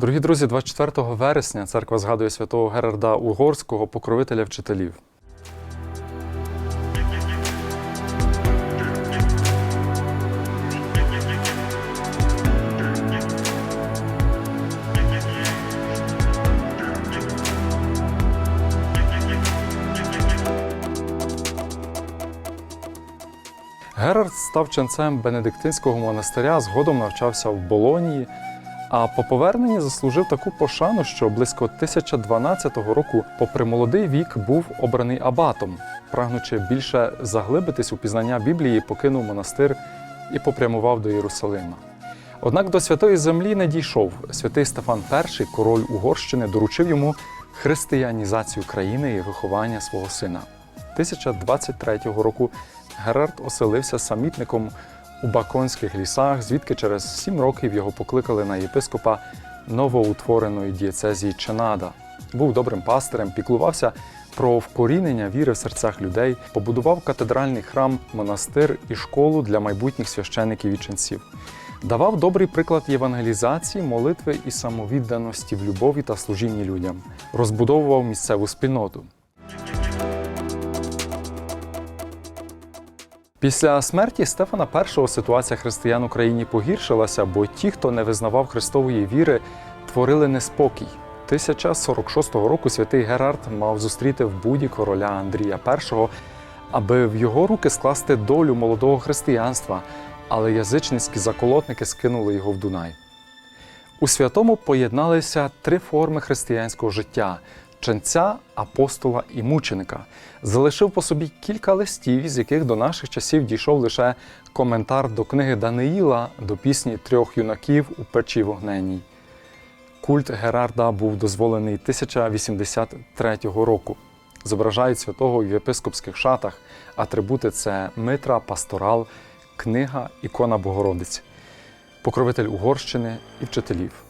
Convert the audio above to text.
Дорогі друзі, 24 вересня церква згадує святого Герарда Угорського, покровителя вчителів. Герард став ченцем Бенедиктинського монастиря, згодом навчався в Болонії, а по поверненні заслужив таку пошану, що близько 1012 року, попри молодий вік, був обраний абатом, прагнучи більше заглибитись у пізнання Біблії, покинув монастир і попрямував до Єрусалима. Однак до святої землі не дійшов. Святий Стефан І, король Угорщини, доручив йому християнізацію країни і виховання свого сина. 1023 року Герард оселився самітником у Баконських лісах, звідки через сім років його покликали на єпископа новоутвореної дієцезії Ченада. Був добрим пастирем, піклувався про вкорінення віри в серцях людей, побудував катедральний храм, монастир і школу для майбутніх священиків і ченців. Давав добрий приклад євангелізації, молитви і самовідданості в любові та служінні людям, розбудовував місцеву спільноту. Після смерті Стефана І ситуація християн Україні погіршилася, бо ті, хто не визнавав Христової віри, творили неспокій. 1046 року святий Герард мав зустріти в Буді короля Андрія І, аби в його руки скласти долю молодого християнства, але язичницькі заколотники скинули його в Дунай. У святому поєдналися три форми християнського життя ченця, апостола і мученика. Залишив по собі кілька листів, з яких до наших часів дійшов лише коментар до книги Даниїла до пісні трьох юнаків у печі вогненній. Культ Герарда був дозволений 1083 року. Зображають святого в єпископських шатах. Атрибути це митра, пасторал, книга, ікона Богородиці, покровитель Угорщини і вчителів.